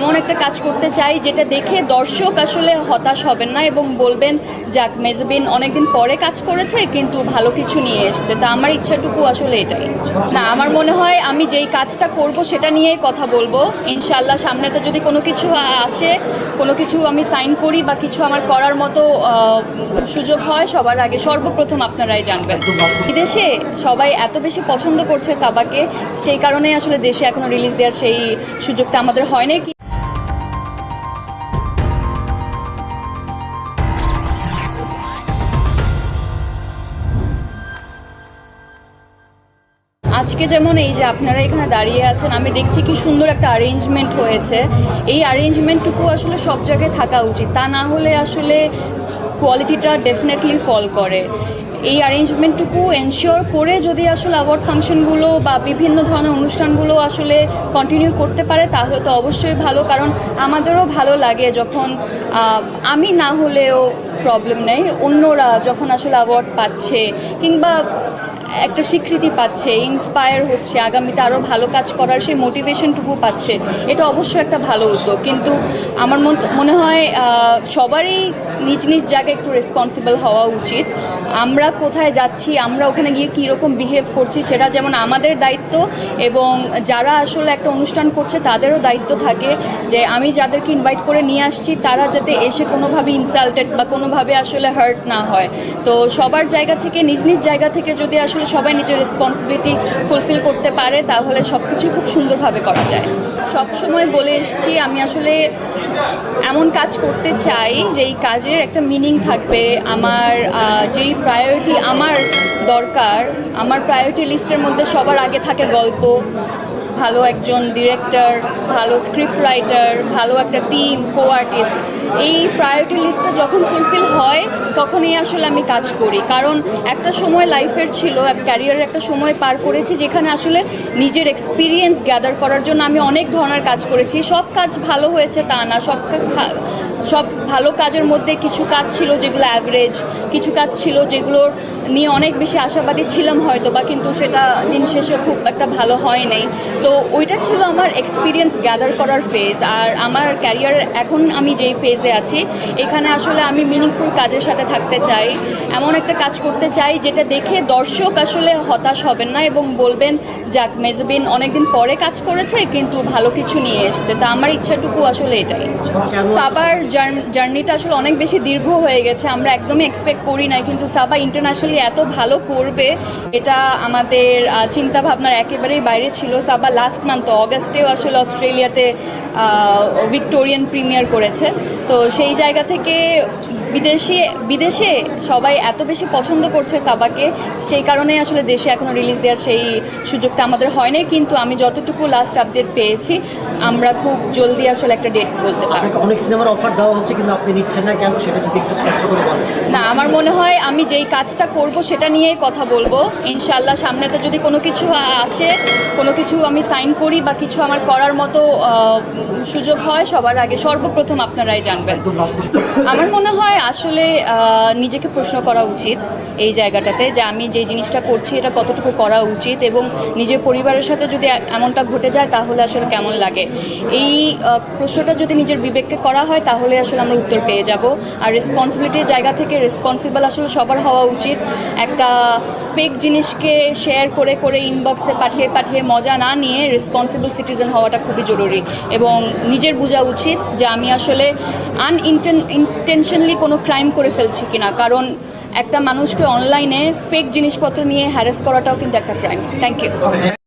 এমন একটা কাজ করতে চাই যেটা দেখে দর্শক আসলে হতাশ হবেন না এবং বলবেন, যাক, মেজবিন অনেকদিন পরে কাজ করেছে, কিন্তু ভালো কিছু নিয়ে এসছে। তা আমার ইচ্ছাটুকু আসলে এটাই। না, আমার মনে হয় আমি যেই কাজটা করব সেটা নিয়েই কথা বলব। ইনশাল্লাহ সামনেতে যদি কোনো কিছু আসে, কোনো কিছু আমি সাইন করি বা কিছু আমার করার মতো সুযোগ হয়, সবার আগে সর্বপ্রথম আপনারাই জানবেন। বিদেশে সবাই এত বেশি পছন্দ করছে সাবাকে, সেই কারণেই আসলে দেশে এখনও রিলিজ দেওয়ার সেই সুযোগটা আমাদের হয়নি কি আজকে যেমন এই যে আপনারা এখানে দাঁড়িয়ে আছেন, আমি দেখছি কি সুন্দর একটা অ্যারেঞ্জমেন্ট হয়েছে। এই অ্যারেঞ্জমেন্টটুকু আসলে সব জায়গায় থাকা উচিত, তা না হলে আসলে কোয়ালিটিটা ডেফিনেটলি ফল করে। এই অ্যারেঞ্জমেন্টটুকু এনশিওর করে যদি আসলে অ্যাওয়ার্ড ফাংশনগুলো বা বিভিন্ন ধরনের অনুষ্ঠানগুলো আসলে কন্টিনিউ করতে পারে, তাহলে তো অবশ্যই ভালো, কারণ আমাদেরও ভালো লাগে যখন আমি না হলেও প্রবলেম নেই, অন্যরা যখন আসলে অ্যাওয়ার্ড পাচ্ছে, কিংবা একটা স্বীকৃতি পাচ্ছে ইন্সপায়ার হচ্ছে, আগামীতে আরও ভালো কাজ করার সেই মোটিভেশনটুকু পাচ্ছে, এটা অবশ্যই একটা ভালো উদ্যোগ। কিন্তু আমার মনে হয় সবারই নিজ নিজ জায়গায় একটু রেসপন্সিবল হওয়া উচিত। আমরা কোথায় যাচ্ছি, আমরা ওখানে গিয়ে কীরকম বিহেভ করছি, সেটা যেমন আমাদের দায়িত্ব এবং যারা আসলে একটা অনুষ্ঠান করছে, তাদেরও দায়িত্ব থাকে যে আমি যাদেরকে ইনভাইট করে নিয়ে আসছি, তারা যাতে এসে কোনোভাবে ইনসাল্টেড বা কোনোভাবে আসলে হার্ট না হয়। তো সবার জায়গা থেকে, নিজ নিজ জায়গা থেকে যদি আসলে সবাই নিজের রেসপন্সিবিলিটি ফুলফিল করতে পারে, তাহলে সব কিছু খুব সুন্দরভাবে করা যায়। সব সময় বলে এসেছি, আমি আসলে এমন কাজ করতে চাই যেই কাজের একটা মিনিং থাকবে। আমার যেই প্রায়োরিটি আমার দরকার, আমার প্রায়োরিটি লিস্টের মধ্যে সবার আগে থাকে গল্প ভালো একজন ডিরেক্টর ভালো স্ক্রিপ্ট রাইটার ভালো একটা টিম কো আর্টিস্ট এই প্রায়োরিটি লিস্টটা যখন ফুলফিল হয়, তখনই আসলে আমি কাজ করি। কারণ একটা সময় লাইফের ছিল ক্যারিয়ারের একটা সময় পার করেছি, যেখানে আসলে নিজের এক্সপিরিয়েন্স গ্যাদার করার জন্য আমি অনেক ধরনের কাজ করেছি। সব কাজ ভালো হয়েছে তা না, সব সব ভালো কাজের মধ্যে কিছু কাজ ছিল যেগুলো অ্যাভারেজ কিছু কাজ ছিল যেগুলোর নিয়ে অনেক বেশি আশাবাদী ছিলাম হয়তো বা কিন্তু সেটা দিন শেষে খুব একটা ভালো হয় নাই। তো ওইটা ছিল আমার এক্সপিরিয়েন্স গ্যাদার করার ফেজ আর আমার ক্যারিয়ার এখন আমি যেই ফেজে আছি এখানে আসলে আমি মিনিংফুল কাজের সাথে থাকতে চাই এমন একটা কাজ করতে চাই যেটা দেখে দর্শক আসলে হতাশ হবেন না এবং বলবেন যাক মেজবিন অনেকদিন পরে কাজ করেছে কিন্তু ভালো কিছু নিয়ে এসছে। তা আমার ইচ্ছাটুকু আসলে এটাই। সাবার জার্নিটা আসলে অনেক বেশি দীর্ঘ হয়ে গেছে, আমরা একদমই এক্সপেক্ট করি না কিন্তু সাবা ইন্টারন্যাশনালি এত ভালো করবে, এটা আমাদের চিন্তাভাবনার চিন্তা ভাবনার একেবারেই বাইরে ছিল। সাবা লাস্ট মান্থ অগাস্টেও আসলে অস্ট্রেলিয়াতে ভিক্টোরিয়ান প্রিমিয়ার করেছে। তো সেই জায়গা থেকে বিদেশি বিদেশে সবাই এত বেশি পছন্দ করছে সাবাকে সেই কারণেই আসলে দেশে এখনও রিলিজ দেওয়ার সেই সুযোগটা আমাদের হয়নি কিন্তু আমি যতটুকু লাস্ট আপডেট পেয়েছি আমরা খুব জলদি আসলে একটা ডেট বলতে পারব। আপনাকে অনেক সিনেমার অফার দেওয়া হচ্ছে কিন্তু আপনি নিচ্ছেন না কেন? সেটা যদি একটু স্পষ্ট করে বলেন। না আমার মনে হয় আমি যেই কাজটা করব সেটা নিয়েই কথা বলব। ইনশাল্লাহ সামনেতে যদি কোনো কিছু আসে কোনো কিছু আমি সাইন করি বা কিছু আমার করার মতো সুযোগ হয় সবার আগে সর্বপ্রথম আপনারাই জানবেন। আমার মনে হয় আসলে নিজেকে প্রশ্ন করা উচিত এই জায়গাটাতে যে আমি যে জিনিসটা করছি এটা কতটুকু করা উচিত এবং নিজের পরিবারের সাথে যদি এমনটা ঘটে যায় তাহলে আসলে কেমন লাগে? এই প্রশ্নটা যদি নিজের বিবেককে করা হয় তাহলে আসলে আমরা উত্তর পেয়ে যাব। আর রেসপন্সিবিলিটির জায়গা থেকে রেসপন্সিবল আসলে সবার হওয়া উচিত। একটা ফেক জিনিসকে শেয়ার করে করে ইনবক্সে পাঠিয়ে পাঠিয়ে মজা না নিয়ে রেসপন্সিবল সিটিজেন হওয়াটা খুবই জরুরি। এবং নিজের বোঝা উচিত যে আমি আসলে আনইনটেনশনালি কোনো ক্রাইম করে ফেলছি কিনা? কারণ একটা মানুষকে অনলাইনে ফেক জিনিসপত্র নিয়ে হ্যারাস করাটাও কিন্তু একটা ক্রাইম থ্যাংক ইউ